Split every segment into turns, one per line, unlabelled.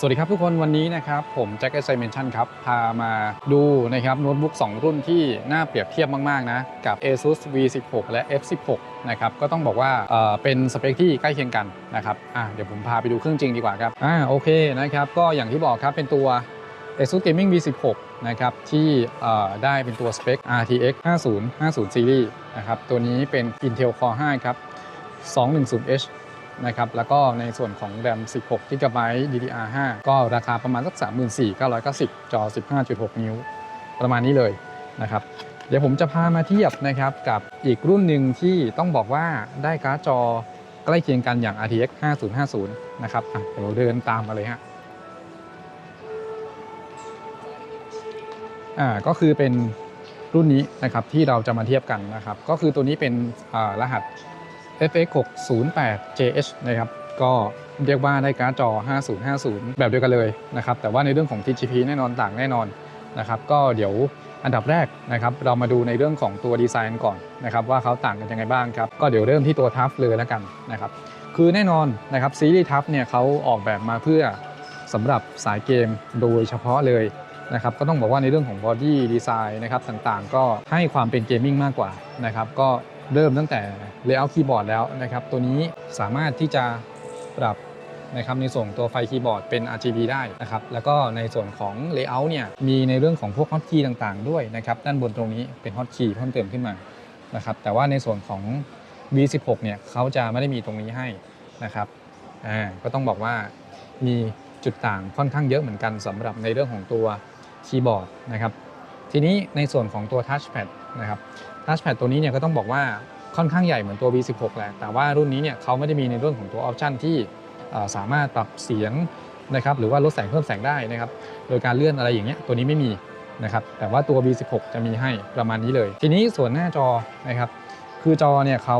สวัสดีครับทุกคนวันนี้นะครับผมแจ็คเอสไซเมนชั่นครับ พามาดูนะครับโน้ตบุ๊ก 2 รุ่นที่น่าเปรียบเทียบมาก ๆ นะ กับ ASUS V16 และ F16 นะครับก็ต้องบอกว่าเอ่อเป็นสเปคที่ใกล้เคียงกันนะครับอะเดี๋ยวผมพาไปดูเครื่องจริงดีกว่าครับอ่าโอเคนะครับก็อย่างที่บอกครับเป็นตัว ASUS Gaming V16 นะครับที่ได้เป็นตัวสเปค RTX 5050 Series นะครับตัวนี้เป็น Intel Core 5 ครับ 210H นะครับแล้วก็ในส่วนของ RAM 16 GB DDR5 ก็ราคาประมาณสัก 34,990 จอ 15.6 นิ้ว ประมาณนี้เลยนะครับเดี๋ยวผมจะพามาเทียบนะครับกับอีกรุ่นหนึ่งที่ต้องบอกว่าได้การ์ดจอใกล้เคียงกันอย่าง RTX 5050 นะครับเดี๋ยวเราเดินตามมาเลยฮะอ่าก็คือเป็นรุ่นนี้นะครับที่เราจะมาเทียบกันนะครับ ก็คือตัวนี้เป็นรหัส FX 608 JH นะครับก็เรียกว่าได้การ์ดจอ 5050 แบบเดียวกันเลยนะครับแต่ว่าในเรื่องของ TGP แน่นอนต่างแน่นอนนะครับก็เดี๋ยวอันดับแรกนะครับเรามาดูในเรื่องของตัวดีไซน์ก่อนนะครับว่าเขาต่างกันยังไงบ้างครับก็เดี๋ยวเริ่มที่ตัวทัฟเลยแล้วกันนะครับคือแน่นอนนะครับซีรีส์ทัฟเนี่ยเขาออกแบบมาเพื่อสำหรับสายเกมโดยเฉพาะเลยนะครับก็ต้องบอกว่าในเรื่องของบอดี้ดีไซน์นะครับต่างๆ ก็ให้ความเป็นเกมมิ่งมากกว่านะครับก็ เริ่มตั้งแต่ Layout คีย์บอร์ดแล้วนะครับ ตัวนี้สามารถที่จะปรับนะครับในส่วนตัวไฟคีย์บอร์ดเป็น RGB ได้นะครับ แล้วก็ในส่วนของ Layout เนี่ยมีในเรื่องของพวกฮอตคีย์ต่างๆ ด้วยนะครับ ด้านบนตรงนี้เป็นฮอตคีย์เพิ่มเติมขึ้นมานะครับ แต่ว่าในส่วนของ V16 เนี่ยเขาจะไม่ได้มีตรงนี้ให้นะครับ อ่า ก็ต้องบอกว่ามีจุดต่างค่อนข้างเยอะเหมือนกันสำหรับในเรื่องของตัวคีย์บอร์ดนะครับ ทีนี้ในส่วนของตัว Touchpad นะครับ Touchpad ตัวนี้เนี่ยก็ต้องบอกว่าค่อนข้างใหญ่เหมือนตัว V16 แหละ แต่ว่ารุ่นนี้เนี่ยเขาไม่ได้มีในเรื่องของตัวออปชันที่สามารถปรับเสียงนะครับหรือว่าลดแสงเพิ่มแสงได้นะครับโดยการเลื่อนอะไรอย่างเงี้ยตัวนี้ไม่มีนะครับแต่ว่าตัว V16 จะมีให้ประมาณนี้เลย ทีนี้ส่วนหน้าจอนะครับคือจอเนี่ยเขา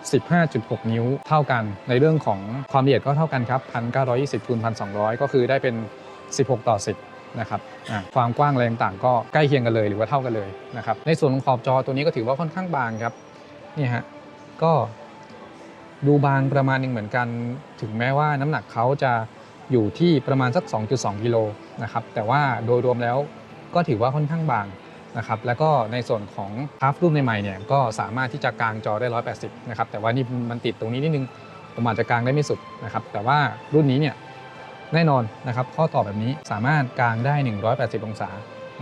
15.6 นิ้วเท่ากันในเรื่องของความละเอียดก็เท่ากันครับ 1920คูณ1200 ก็คือได้เป็น 16 ต่อ 10 นะครับความกว้างแรงต่างก็ใกล้เคียงกันเลยหรือว่าเท่ากันเลยนะครับในส่วนของขอบจอตัวนี้ก็ถือว่าค่อนข้างบางครับนี่ฮะก็ดูบางประมาณหนึงเหมือนกัน ถึงแม้ว่าน้ำหนักเขาจะอยู่ที่ประมาณสัก 2.2 กิโลนะครับแต่ว่าโดยรวมแล้วก็ถือว่าค่อนข้างบางนะครับแล้วก็ในส่วนของพัฟรุ่นใหม่ๆเนี่ยก็สามารถที่จะกางจอได้ 180 นะครับแต่ว่านี่มันติดตรงนี้นิดนึงผมอาจจะกางได้ไม่สุดนะครับแต่ว่ารุ่นนี้เนี่ย แน่นอนนะครับข้อต่อแบบนี้สามารถกางได้ 180 องศา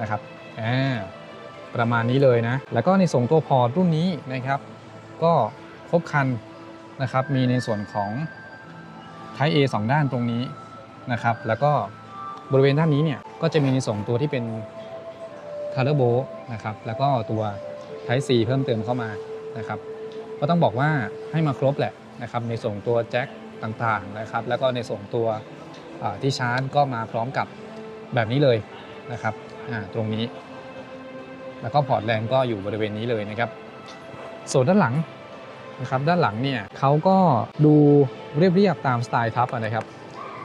นะครับอ่าประมาณนี้เลยนะ แล้วก็ในส่วนตัวพอร์ตรุ่นนี้นะครับ ก็ครบคันนะครับ มีในส่วนของ Type A 2ด้านตรงนี้นะครับ แล้วก็บริเวณด้านนี้เนี่ยก็จะมีในส่วนตัวที่เป็นคาร์โบนะครับ แล้วก็ตัว Type C เพิ่มเติมเข้ามานะครับ ก็ต้องบอกว่าให้มาครบแหละนะครับ ในส่วนตัวแจ็คต่างๆนะครับ แล้วก็ในส่วนตัว ที่ชาร์จก็มาพร้อมกับแบบนี้เลยนะครับตรงนี้ แล้วก็พอร์ตแลนก็อยู่บริเวณนี้เลยนะครับส่วนด้านหลังนะครับด้านหลังเนี่ยเขาก็ดูเรียบๆตามสไตล์ทับนะครับ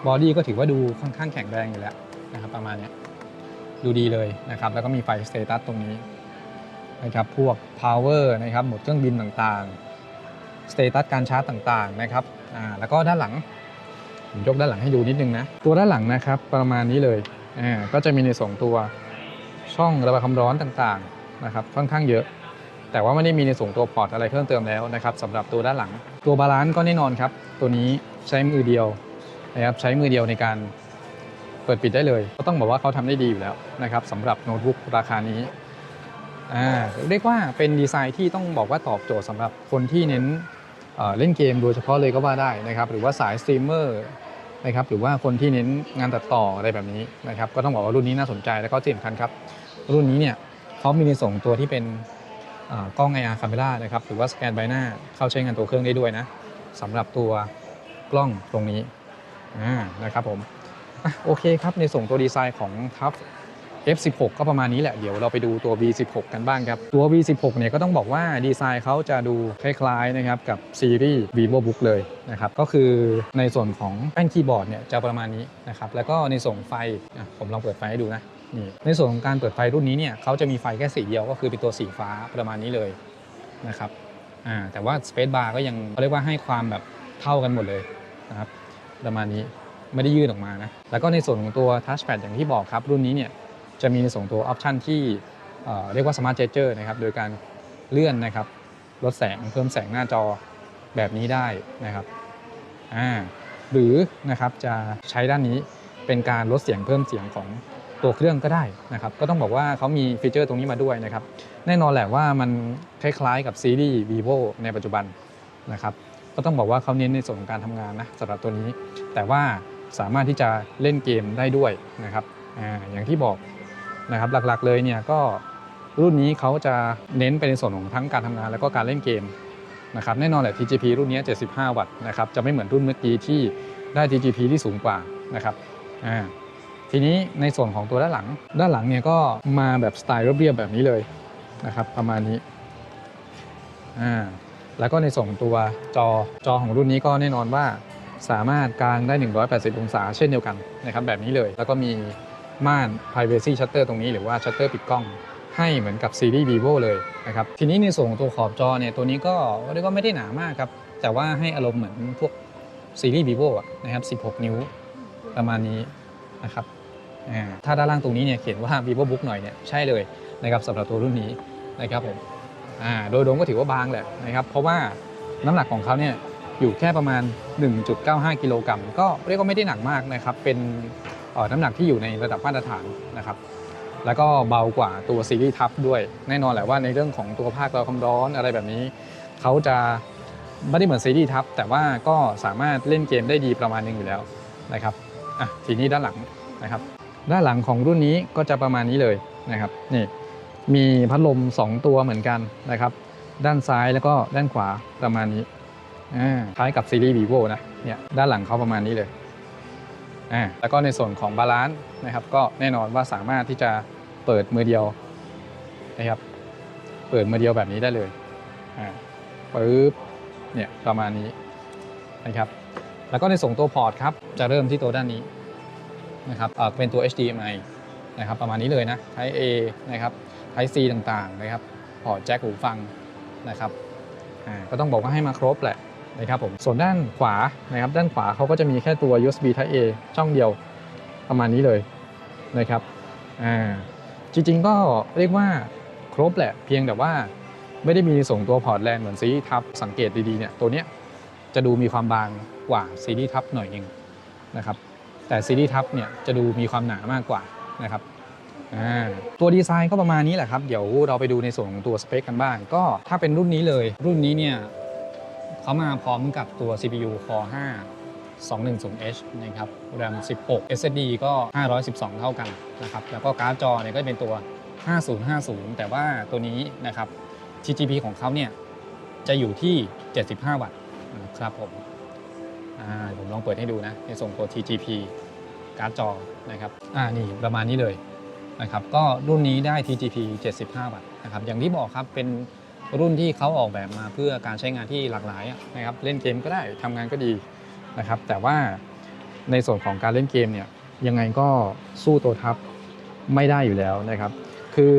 บอดี้ก็ถือว่าดูค่อนข้างแข็งแรงอยู่แล้วนะครับประมาณนี้ดูดีเลยนะครับแล้วก็มีไฟสเตตัสตรงนี้นะครับพวก power นะครับหมดเครื่องบินต่างๆสเตตัสการชาร์จต่างๆนะครับอ่าแล้วก็ด้านหลัง ผมยกด้านหลังให้ดูนิดนึงนะ ตัวด้านหลังนะครับประมาณนี้เลยอ่าก็จะมีในส่งตัวช่องระบายความร้อนต่างๆนะครับค่อนข้างเยอะ แต่ว่าไม่ได้มีในส่งตัวพอร์ตอะไรเพิ่มเติมแล้วนะครับสำหรับตัวด้านหลัง ตัวบาลานซ์ก็แน่นอนครับ ตัวนี้ใช้มือเดียวนะครับใช้มือเดียวในการเปิดปิดได้เลย ก็ต้องบอกว่าเขาทำได้ดีอยู่แล้วนะครับสำหรับโน้ตบุ๊กราคานี้อ่าเรียกว่าเป็นดีไซน์ที่ต้องบอกว่าตอบโจทย์สำหรับคนที่เน้นเเล่นเกมโดยเฉพาะเลยก็ว่าได้นะครับ หรือว่าสายสตรีมเมอร์ นะครับหรือว่าคนที่เน้นงานตัดต่ออะไรแบบนี้นะครับก็ต้องบอกว่ารุ่นนี้น่าสนใจแล้วก็ที่สำคัญครับ รุ่นนี้เนี่ยเขามีในส่งตัวที่เป็นเอ่อกล้อง IR camera นะครับหรือว่าสแกนใบหน้าเข้าใช้งานตัวเครื่องได้ด้วยนะสำหรับตัวกล้องตรงนี้นะครับผมอโอเคครับในส่งตัวดีไซน์ของทับ F16 ก็ประมาณนี้แหละ เดี๋ยวเราไปดูตัว V16 กันบ้างครับ ตัว V16 เนี่ยก็ต้องบอกว่าดีไซน์เขาจะดูคล้ายๆนะครับกับซีรีส์ VivoBook เลยนะครับ ก็คือในส่วนของแป้นคีย์บอร์ดเนี่ยจะประมาณนี้นะครับ แล้วก็ในส่วนไฟ ผมลองเปิดไฟให้ดูนะนี่ในส่วนของการเปิดไฟรุ่นนี้เนี่ยเขาจะมีไฟแค่สีเดียวก็คือเป็นตัวสีฟ้าประมาณนี้เลยนะครับอ่าแต่ว่า Space Bar ก็ยังเขาเรียกว่าให้ความแบบเท่ากันหมดเลยนะครับประมาณนี้ไม่ได้ยื่นออกมานะแล้วก็ในส่วนของตัว touchpad อย่างที่บอกครับรุ่นนี้เนี่ย จะมีในส่งตัวออปชันที่เรียกว่า smart gesture นะครับ โดยการเลื่อนนะครับลดแสงเพิ่มแสงหน้าจอแบบนี้ได้นะครับอ่าหรือนะครับจะใช้ด้านนี้เป็นการลดเสียงเพิ่มเสียงของตัวเครื่องก็ได้นะครับ ก็ต้องบอกว่าเขามีฟีเจอร์ตรงนี้มาด้วยนะครับ แน่นอนแหละว่ามันคล้ายๆกับซีรีส์ vivo ในปัจจุบันนะครับ ก็ต้องบอกว่าเขาเน้นในส่วนของการทำงานนะสำหรับตัวนี้ แต่ว่าสามารถที่จะเล่นเกมได้ด้วยนะครับออย่างที่บอก นะครับหลักๆเลยเนี่ยก็รุ่นนี้เขาจะเน้นไปในส่วนของทั้งการทำงาน แล้วก็การเล่นเกมนะครับแน่นอนแหละ TGP รุ่นนี้ 75 วัตต์นะครับจะไม่เหมือนรุ่นเมื่อกี้ที่ได้ TGP ที่สูงกว่านะครับอ่าทีนี้ในส่วนของตัวด้านหลัง ด้านหลังเนี่ยก็มาแบบสไตล์เรียบๆแบบนี้เลยนะครับประมาณนี้อ่าแล้วก็ในส่วนของตัวจอจอของรุ่นนี้ก็แน่นอนว่าสามารถกางได้ 180 องศาเช่นเดียวกันนะครับแบบนี้เลย แล้วก็มี ม่าน privacy shutter ตรงนี้หรือว่า shutter ปิดกล้อง ให้เหมือนกับซีรีส์ vivo เลยนะครับทีนี้ในส่วนของตัวขอบจอเนี่ยตัวนี้ก็เรียกว่าไม่ได้หนามากครับ แต่ว่าให้อารมณ์เหมือนพวกซีรีส์ vivo อะนะครับ 16 นิ้วประมาณนี้นะครับถ้าด้านล่างตรงนี้เนี่ยเขียนว่า vivo book หน่อยเนี่ยใช่เลยนะครับสำหรับตัวรุ่นนี้นะครับผมโดยรวมก็ถือว่าบางแหละนะครับเพราะว่าน้ำหนักของเขาเนี่ยอยู่แค่ประมาณ 1.95 กิโลกรัมก็เรียกว่าไม่ได้หนักมากนะครับ เป็น น้ำหนักที่อยู่ในระดับมาตรฐานนะครับแล้วก็เบากว่าตัวซีรีส์ทับด้วย แน่นอนแหละว่าในเรื่องของตัวภาคระบาความร้อนอะไรแบบนี้ เขาจะไม่ได้เหมือนซีรีส์ทับ แต่ว่าก็สามารถเล่นเกมได้ดีประมาณหนึงอยู่แล้วนะครับอะทีนี้ด้านหลังนะครับ ด้านหลังของรุ่นนี้ก็จะประมาณนี้เลยนะครับนี่มีพัดลม 2 ตัวเหมือนกันนะครับ ด้านซ้ายแล้วก็ด้านขวาประมาณนี้อ่าคล้ายกับซีรีส์ vivo นะเนี่ยด้านหลังเขาประมาณนี้เลย อ่าแล้วก็ในส่วนของบาลานซ์นะครับก็แน่นอนว่าสามารถที่จะเปิดมือเดียวนะครับเปิดมือเดียวแบบนี้ได้เลยอ่าปึ๊บเนี่ยประมาณนี้นะครับแล้วก็ในส่วนตัวพอร์ตครับจะเริ่มที่ตัวด้านนี้นะครับเป็นตัว HDMI นะครับประมาณนี้เลยนะ Type A นะครับ Type C ต่างๆนะครับพอร์ตแจ็คหูฟังนะครับก็ต้องบอกว่าให้มาครบแหละ นะครับผมส่วนด้านขวานะครับด้านขวาเขาก็จะมีแค่ตัว USB Type A ช่องเดียวประมาณนี้เลยนะครับอ่าจริงๆก็เรียกว่าครบแหละเพียงแต่ว่าไม่ได้มีส่งตัวพอร์ตแลนเหมือนซีรีส์ทับสังเกตดีๆเนี่ยตัวเนี้ยจะดูมีความบางกว่าซีรีส์ทับหน่อยหนึงนะครับแต่ซีรีส์ทับเนี่ยจะดูมีความหนามากกว่านะครับตัวดีไซน์ก็ประมาณนี้แหละครับ เดี๋ยวเราไปดูในส่วนของตัวสเปคกันบ้าง ก็ถ้าเป็นรุ่นนี้เลย รุ่นนี้เนี่ย เขามาพร้อมกับตัว CPU Core 5 210H นะครับ RAM 16 SSD ก็ 512 เท่ากันนะครับ แล้วก็การ์ดจอเนี่ยก็เป็นตัว 5050 แต่ว่าตัวนี้นะครับ TGP ของเขาเนี่ยจะอยู่ที่ 75 วัตต์นะครับผมผมลองเปิดให้ดูนะ ในส่วนตัว TGP การ์ดจอนะครับ อ่า นี่ประมาณนี้เลยนะครับ ก็รุ่นนี้ได้ TGP 75 วัตต์นะครับ อย่างที่บอกครับ เป็น รุ่นที่เขาออกแบบมาเพื่อการใช้งานที่หลากหลายนะครับเล่นเกมก็ได้ทำงานก็ดีนะครับ แต่ว่าในส่วนของการเล่นเกมเนี่ยยังไงก็สู้ตัวทับไม่ได้อยู่แล้วนะครับ คือ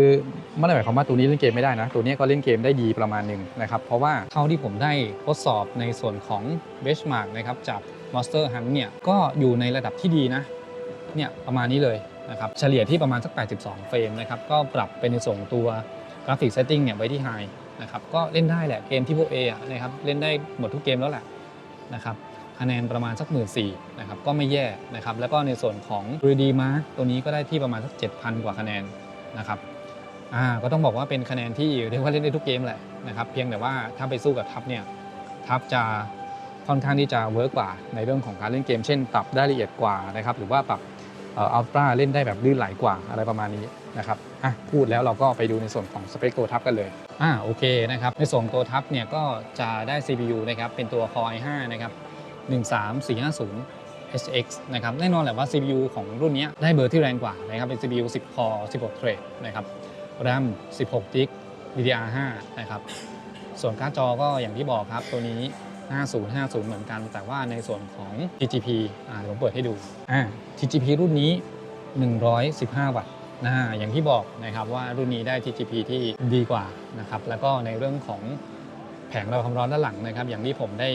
ไม่ได้หมายความว่าตัวนี้เล่นเกมไม่ได้นะ ตัวนี้ก็เล่นเกมได้ดีประมาณหนึ่งนะครับ เพราะว่าเท่าที่ผมได้ทดสอบในส่วนของ benchmark นะครับจาก Monster Hunt เนี่ยก็อยู่ในระดับที่ดีนะเนี่ยประมาณนี้เลยนะครับเฉลี่ยที่ประมาณสัก 82 เฟรมนะครับก็ปรับเป็นในส่วนของตัวกราฟิกเซตติ้งเนี่ยไว้ที่ไฮ นะครับก็เล่นได้แหละเกมที่พวก A อะนะครับเล่นได้หมดทุกเกมแล้วแหละนะครับคะแนนประมาณสัก1 4ื่นสี่นะครับก็ไม่แย่นะครับแล้วก็ในส่วนของ 3D Mark ตัวนี้ก็ได้ที่ประมาณสัก 7,000 กว่าคะแนนนะครับอ่าก็ต้องบอกว่าเป็นคะแนนที่เรียกว่าเล่นได้ทุกเกมแหละนะครับเพียงแต่ว่าถ้าไปสู้กับทับเนี่ยทับจะค่อนข้างที่จะเวิร์กกว่าในเรื่องของการเล่นเกม เช่น ปรับได้ละเอียดกว่านะครับหรือว่าปรับ อัลตร้าเล่นได้แบบลื่นไหลกว่าอะไรประมาณนี้นะครับอะพูดแล้วเราก็ไปดูในส่วนของสเปคตัวทับกันเลยอ่าโอเคนะครับในส่วนตัวทับเนี่ยก็จะได้ CPU นะครับเป็นตัว Core i5 นะครับ13450 HX นะครับแน่นอนแหละว่า CPU ของรุ่นนี้ได้เบอร์ที่แรงกว่านะครับเป็น CPU 10 core 16 thread นะครับ RAM 16 GB DDR5 นะครับส่วนการ์ดจอก็อย่างที่บอกครับตัวนี้ 5050 เหมือนกัน แต่ว่าในส่วนของ TGP อ่าเดี๋ยวผมเปิดให้ดูอ่า TGP รุ่นนี้ 115 วัตต์นะอย่างที่บอกนะครับว่ารุ่นนี้ได้ TGP ที่ดีกว่านะครับแล้วก็ในเรื่องของแผงระบายความร้อนด้านหลังนะครับ อย่างที่ผมได้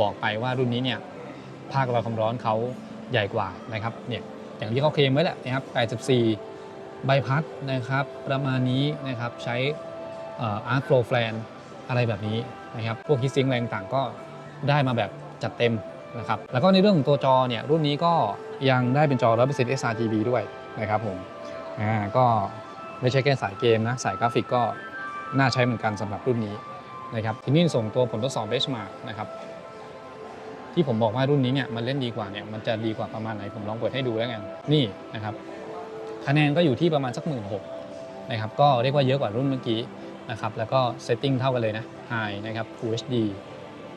บอกไปว่ารุ่นนี้เนี่ยภาคระบายความร้อนเขาใหญ่กว่านะครับเนี่ยอย่างที่เขาเคลมไว้แหละนะครับ84 ใบพัดนะครับประมาณนี้นะครับใช้อาร์ตโฟล์แฟลนอะไรแบบนี้นะครับ พวกฮิตซิงแรงต่างก็ ได้มาแบบจัดเต็มนะครับแล้วก็ในเรื่องของตัวจอเนี่ยรุ่นนี้ก็ยังได้เป็นจอ 100% sRGB ด้วยนะครับผมอ่าก็ไม่ใช่แค่สายเกมนะสายกราฟิกก็น่าใช้เหมือนกันสำหรับรุ่นนี้นะครับทีนี้ส่งตัวผลทดสอบเบสมานะครับที่ผมบอกว่ารุ่นนี้เนี่ยมันเล่นดีกว่าเนี่ยมันจะดีกว่าประมาณไหนผมลองเปิดให้ดูแล้วกันนี่นะครับคะแนนก็อยู่ที่ประมาณสักหมื่นหกนะครับก็เรียกว่าเยอะกว่ารุ่นเมื่อกี้นะครับแล้วก็เซตติ้งเท่ากันเลยนะ High นะครับ Full HD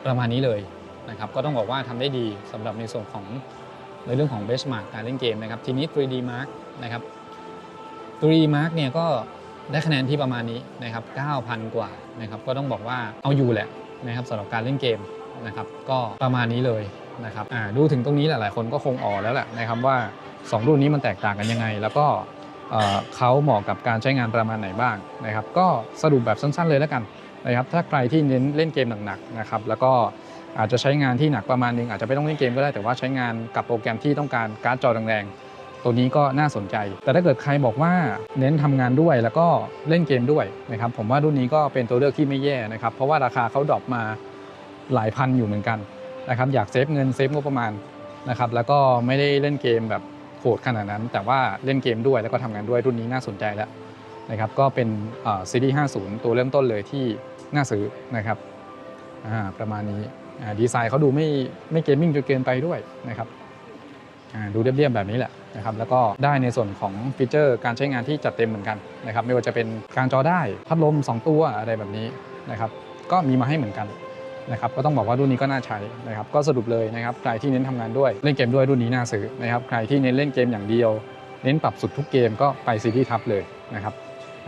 ประมาณนี้เลยนะครับก็ต้องบอกว่าทำได้ดีสำหรับในส่วนของในเรื่องของ benchmark การเล่นเกมนะครับทีนี้ 3D Mark นะครับ 3D Mark เนี่ยก็ได้คะแนนที่ประมาณนี้นะครับ9,000 กว่านะครับก็ต้องบอกว่าเอาอยู่แหละนะครับสำหรับการเล่นเกมนะครับก็ประมาณนี้เลยนะครับอ่าดูถึงตรงนี้หลายๆ คนก็คงอ๋อแล้วแหละนะครับว่า 2 รุ่นนี้มันแตกต่างกันยังไง แล้วก็เขาเหมาะกับการใช้งานประมาณไหนบ้างนะครับก็สรุปแบบสั้นๆเลยแล้วกัน นะครับถ้าใครที่เน้นเล่นเกมหนักๆนะครับแล้วก็อาจจะใช้งานที่หนักประมาณนึงอาจจะไม่ต้องเล่นเกมก็ได้แต่ว่าใช้งานกับโปรแกรมที่ต้องการการ์ดจอแรงๆตัวนี้ก็น่าสนใจ แต่ถ้าเกิดใครบอกว่าเน้นทำงานด้วยแล้วก็เล่นเกมด้วยนะครับผมว่ารุ่นนี้ก็เป็นตัวเลือกที่ไม่แย่นะครับเพราะว่าราคาเขาดรอปมาหลายพันอยู่เหมือนกันนะครับอยากเซฟเงินเซฟงบประมาณนะครับแล้วก็ไม่ได้เล่นเกมแบบโหดขนาดนั้น แต่ว่าเล่นเกมด้วยแล้วก็ทำงานด้วยรุ่นนี้น่าสนใจแล้วนะครับก็เป็นซีรีส์50 ตัวเริ่มต้นเลยที่ น่าซื้อนะครับประมาณนี้ดีไซน์เขาดูไม่ไม่เกมมิ่งจนเกินไปด้วยนะครับดูเรียบๆแบบนี้แหละนะครับแล้วก็ได้ในส่วนของฟีเจอร์การใช้งานที่จัดเต็มเหมือนกันนะครับไม่ว่าจะเป็นกลางจอได้พัดลม 2 ตัวอะไรแบบนี้นะครับก็มีมาให้เหมือนกันนะครับก็ต้องบอกว่ารุ่นนี้ก็น่าใช้นะครับก็สรุปเลยนะครับใครที่เน้นทำงานด้วยเล่นเกมด้วยรุ่นนี้น่าซื้อนะครับใครที่เน้นเล่นเกมอย่างเดียว เน้นปรับสุดทุกเกมก็ไปซีรีส์ทับเลยนะครับ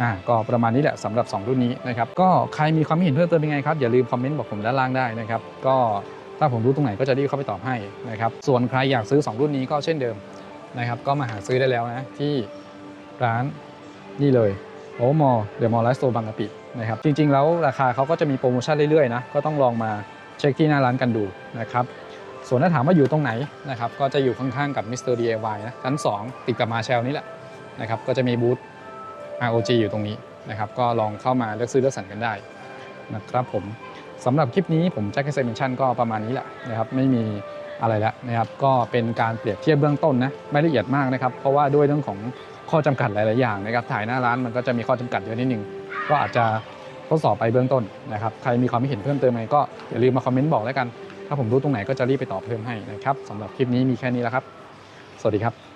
อ่าก็ประมาณนี้แหละสำหรับ 2 รุ่นนี้นะครับก็ใครมีความเห็นเพิ่มเติมยังไงครับอย่าลืมคอมเมนต์บอกผมด้านล่างได้นะครับก็ถ้าผมรู้ตรงไหนก็จะรีบเข้าไปตอบให้นะครับส่วนใครอยากซื้อ 2 รุ่นนี้ก็เช่นเดิมนะครับก็มาหาซื้อได้แล้วนะที่ร้านนี่เลยโอมอเดอะมอลล์ไลฟ์สโตร์บางกะปินะครับจริงๆ แล้วราคาเขาก็จะมีโปรโมชั่นเรื่อยๆนะก็ต้องลองมาเช็คที่หน้าร้านกันดูนะครับส่วนถ้าถามว่าอยู่ตรงไหนนะครับก็จะอยู่ข้างๆกับ Mr. DIY นะชั้น 2 ติดกับมาแชลนี่แหละนะครับก็จะมีบูธ ROG อยู่ตรงนี้นะครับ ก็ลองเข้ามาเลือกซื้อเลือกสรรกันได้นะครับผมสำหรับคลิปนี้ผมแจ็คเซมิชันก็ประมาณนี้แหละนะครับ ไม่มีอะไรแล้วนะครับ ก็เป็นการเปรียบเทียบเบื้องต้นนะ ไม่ละเอียดมากนะครับ เพราะว่าด้วยเรื่องของข้อจำกัดหลาย ๆ อย่างนะครับ ถ่ายหน้าร้านมันก็จะมีข้อจำกัดเยอะนิดนึง ก็อาจจะทดสอบไปเบื้องต้นนะครับ ใครมีความเห็นเพิ่มเติมอะไรก็อย่าลืมมาคอมเมนต์บอกแล้วกัน ถ้าผมรู้ตรงไหนก็จะรีบไปตอบเพิ่มให้นะครับสำหรับคลิปนี้มีแค่นี้แล้วครับ สวัสดีครับ